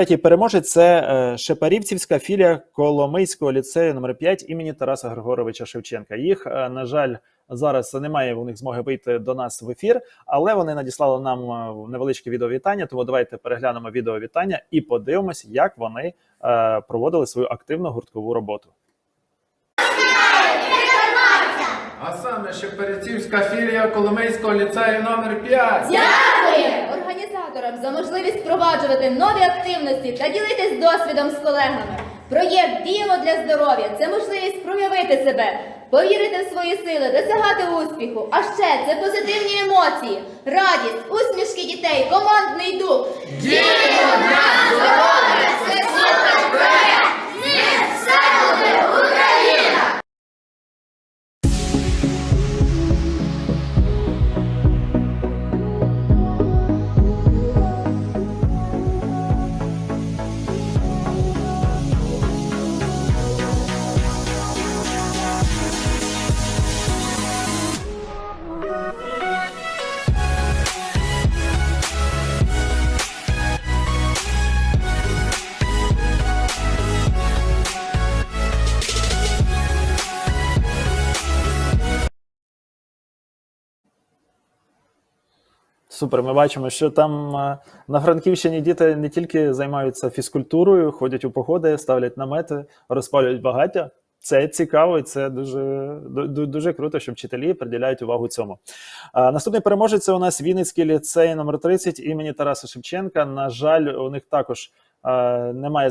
Третій переможець це е, Шепарівцівська філія Коломийського ліцею номер 5 імені Тараса Григоровича Шевченка. Їх, е, на жаль, зараз немає у них змоги вийти до нас в ефір, але вони надіслали нам е, невеличке відеовітання. Тому давайте переглянемо відеовітання і подивимось, як вони проводили свою активну гурткову роботу. А саме Шепарівцівська філія Коломийського ліцею номер 5 Дякуємо організаторам за можливість впроваджувати нові активності та ділитись досвідом з колегами. Проєкт Діємо для здоров'я це можливість проявити себе, повірити в свої сили, досягати успіху. А ще це позитивні емоції, радість, усмішки дітей, командний дух. Супер, ми бачимо, що там е, на Франківщині діти не тільки займаються фізкультурою, ходять у походи, ставлять намети, розпалюють багаття. Це цікаво і це дуже, ду- дуже круто, що вчителі приділяють увагу цьому. А, наступний переможець у нас Вінницький ліцей номер 30 імені Тараса Шевченка. На жаль, у них також а, немає